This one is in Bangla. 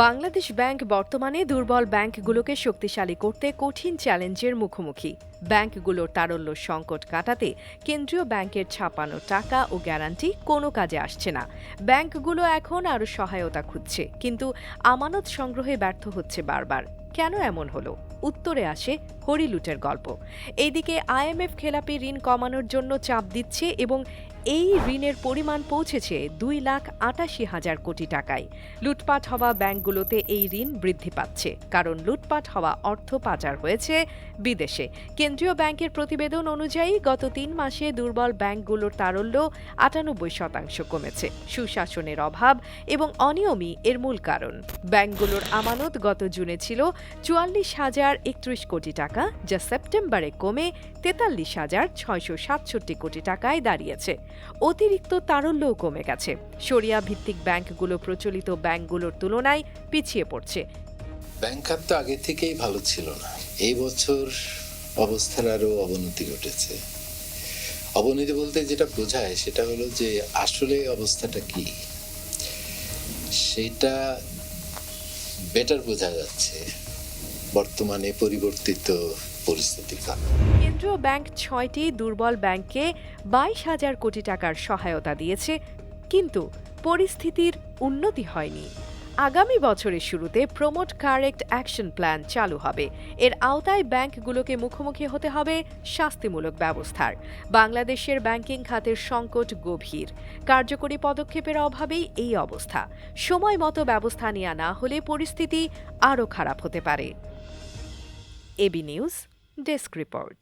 বাংলাদেশ ব্যাংক বর্তমানে দুর্বল ব্যাংকগুলোকে শক্তিশালী করতে কঠিন চ্যালেঞ্জের মুখোমুখি। ব্যাংকগুলোর তারল্য সংকট কাটাতে কেন্দ্রীয় ব্যাংকের ছাপানো টাকা ও গ্যারান্টি কোনো কাজে আসছে না। ব্যাংকগুলো এখন আরও সহায়তা খুঁজছে, কিন্তু আমানত সংগ্রহে ব্যর্থ হচ্ছে বারবার। কেন এমন হলো? উত্তরে আসে হরিলুটের গল্প। এইদিকে আইএমএফ খেলাপি ঋণ কমানোর জন্য চাপ দিচ্ছে এবং এই ঋণের পরিমাণ পৌঁছেছে দুই লাখ আটাশি হাজার কোটি টাকায়। লুটপাট হওয়া ব্যাংকগুলোতে এই ঋণ বৃদ্ধি পাচ্ছে, কারণ লুটপাট হওয়া অর্থ পাচার হয়েছে বিদেশে। কেন্দ্রীয় ব্যাংকের প্রতিবেদন অনুযায়ী, গত তিন মাসে দুর্বল ব্যাংকগুলোর তারল্য আটানব্বই শতাংশ কমেছে। সুশাসনের অভাব এবং অনিয়মই এর মূল কারণ। ব্যাংকগুলোর আমানত গত জুনে ছিল চুয়াল্লিশ হাজার একত্রিশ কোটি টাকা, যা সেপ্টেম্বরে কমে তেতাল্লিশ হাজার ছয়শো সাতষট্টি কোটি টাকায় দাঁড়িয়েছে। অতিরিক্ত তারল্যও কমে গেছে। সরিয়া ভিত্তিক ব্যাংকগুলো প্রচলিত ব্যাংকগুলোর তুলনায় পিছিয়ে পড়ছে। ব্যাংক খাত তো আগে থেকেই ভালো ছিল না। এই বছর অবস্থার আরও অবনতি ঘটেছে। অবনতি বলতে যেটা বোঝায় সেটা হলো যে আসলে অবস্থাটা কি? সেটা বেটার বোঝা যাচ্ছে। বর্তমানে পরিবর্তিত পরিস্থিতির কেন্দ্রীয় ব্যাংক ছয়টি দুর্বল ব্যাংককে বাইশ হাজার কোটি টাকার সহায়তা দিয়েছে, কিন্তু পরিস্থিতির উন্নতি হয়নি। আগামী বছরের শুরুতে প্রমোট কারেক্ট অ্যাকশন প্ল্যান চালু হবে। এর আওতায় ব্যাংকগুলোকে মুখোমুখি হতে হবে শাস্তিমূলক ব্যবস্থার। বাংলাদেশের ব্যাংকিং খাতের সংকট গভীর। কার্যকরী পদক্ষেপের অভাবেই এই অবস্থা। সময় মতো ব্যবস্থা নেওয়া না হলে পরিস্থিতি আরও খারাপ হতে পারে। AB news desk report